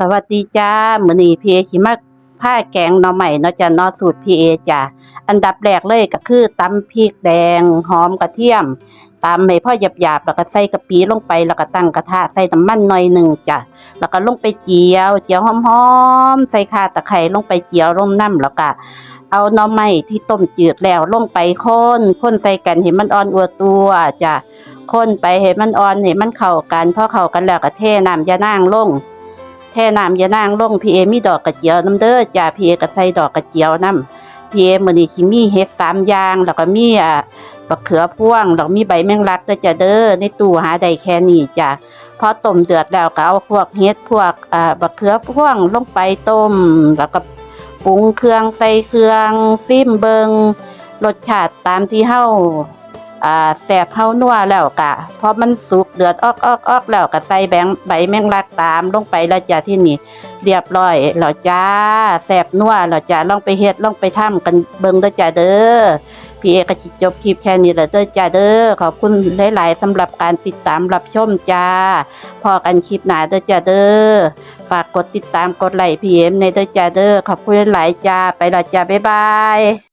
สวัสดีจ้ามือนีพีเอสิมาผ้าแกงหน่อใหม่เนาะจ้ะนาะสูตรพีเอจ้ะอันดับแรกเลยก็คือตำพริกแดงหอมกระเทียมตำให้พ่อหยาบๆแล้วก็ใส่กะปิลงไปแล้วก็ตั้งกระทะใส่น้ำมันหน่อยหนึ่งจ้ะแล้วก็ลงไปเจียว เจียวหอมๆใส่ข่าตะไคร้ลงไปเจียวร่มน้ำแล้วก็เอาหน่อไม้ที่ต้มจืดแล้วลงไปคนคนใส่กันให้มันอ่อนอัวตัวจ้ะคนไปให้มันอ่อนให้มันเข้ากันพอเข้ากันแล้วก็เทน้ำยานางลง แท่น้ำยานางลงพีเอมีดอกกระเจียวน้ำเด้อจ้าพีเอก็ใส่ดอกกระเจียวน้ำพีเอมือนี้สิมีเห็ดสามอย่าง แล้วก็มีอ่าบักเขือพ่วงแล้วมีใบแมงลักเด้อจ้าเด้อในตู้หาได้แค่นี้จ้ะพอต้มเดือดแล้วก็เอาพวกเห็ดพวกอ่าบักเขือพ่วงลงไปต้ม แล้วก็ปรุงเครื่องใส่เครื่องซิมเบิงรสชาติตามที่เฮา อ่าแสบเฮานัวแล้วกะพอมันสุกเดือดออกออกออกแล้วก็ใส่แบงใบแมงลักตามลงไปแล้วจ้ะที่นี่เรียบร้อยแล้วจ้าแสบนัวแล้วจ้าลองไปเฮ็ดลองไปทำกันเบิ่งเด้อจ้าเด้อพี่เอก็สิจบคลิปแค่นี้แหละเด้อจ้าเด้อขอบคุณหลายๆสำหรับการติดตามรับชมจ้าพอกันคลิปหน้าเด้อจ้าเด้อฝากกดติดตามกดไลค์พี่เอ็มในเด้อจ้าเด้อขอบคุณหลายๆจ้าไปและจ้าบ๊ายบาย